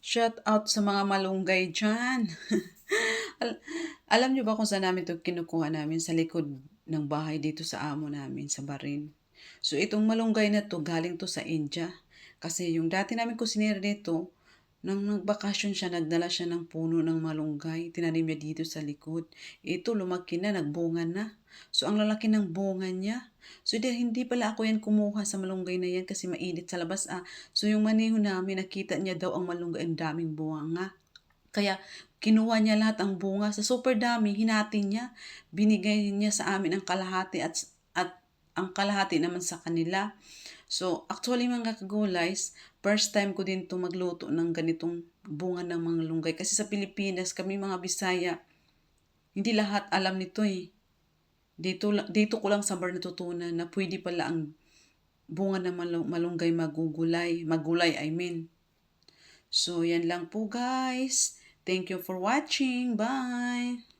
Shout out sa mga malunggay dyan. Al- alam niyo ba kung saan namin ito kinukuha namin? Sa likod ng bahay dito sa amo namin, sa Barin. So itong malunggay na to, galing to sa India. Kasi yung dati namin kusinero dito, nang nagbakasyon siya, nagdala siya ng puno ng malunggay. Tinanim niya dito sa likod. Ito, lumaki na, nagbunga na. So, ang lalaki ng bunga niya. So, di, hindi pala ako yan kumuha sa malunggay na yan kasi mainit sa labas. Ah. So, yung maniho namin, nakita niya daw ang malunggay, ang daming bunga. Kaya, kinuha niya lahat ang bunga. Sa super dami, hinati niya. Binigay niya sa amin ang kalahati at, ang kalahati naman sa kanila. So, actually mga kagulays, first time ko din to magluto ng ganitong bunga ng mga lunggay. Kasi sa Pilipinas, kami mga Bisaya, hindi lahat alam nito eh. Dito, dito ko lang sa bar natutunan na pwede pala ang bunga ng malung- malunggay magugulay. Magulay, I mean. So, yan lang po guys. Thank you for watching. Bye!